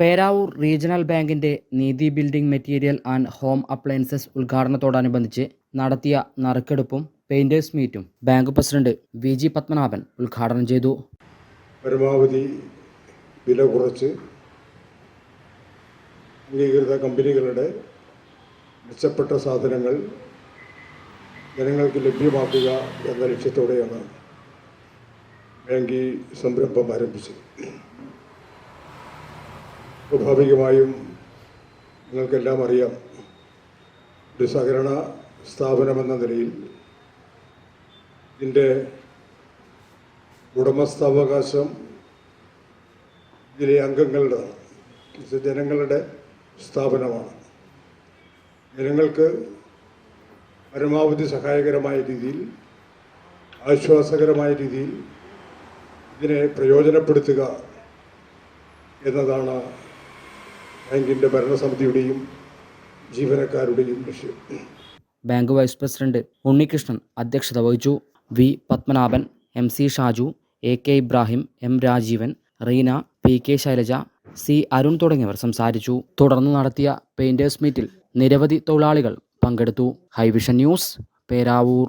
Peravoor regional ബാങ്കിന്റെ Neethi building material and home appliances ഉദ്ഘാടനത്തോടനുബന്ധിച്ച് നടത്തിയ നറുക്കെടുപ്പും painters മീറ്റും bank president V G Padmanabhan ഉദ്ഘാടനം ചെയ്തു. പരമാവധി വില കുറച്ച് അംഗീകൃത കമ്പനികളുടെ മെച്ചപ്പെട്ട സാധനങ്ങൾ ജനങ്ങൾക്ക് ലഭ്യമാക്കുക എന്ന ലക്ഷ്യത്തോടെയാണ് ബാങ്ക് ഈ സംരംഭം ആരംഭിച്ചത്. സ്വാഭാവികമായും നിങ്ങൾക്കെല്ലാം അറിയാം ഒരു സഹകരണ സ്ഥാപനമെന്ന നിലയിൽ ഇതിന്റെ ഉടമസ്ഥാവകാശം ഇതിലെ അംഗങ്ങളുടെ ഇത് ജനങ്ങളുടെ സ്ഥാപനമാണ്. ജനങ്ങൾക്ക് പരമാവധി സഹായകരമായ രീതിയിൽ ആശ്വാസകരമായ രീതിയിൽ ഇതിനെ പ്രയോജനപ്പെടുത്തുക എന്നതാണ് ബാങ്കിന്റെ ഭരണസമിതിയുടെയും ജീവനക്കാരുടെയും ലക്ഷ്യം. ബാങ്ക് വൈസ് പ്രസിഡന്റ് ഉണ്ണികൃഷ്ണൻ അധ്യക്ഷത വഹിച്ചു. V Padmanabhan M C Shaju A K Ibrahim M Rajeevan Reena P K Shailaja C Arun തുടങ്ങിയവർ സംസാരിച്ചു. തുടർന്ന് നടത്തിയ പെയിന്റേഴ്സ് മീറ്റിൽ നിരവധി തൊഴിലാളികൾ പങ്കെടുത്തു. High vision news Peravoor.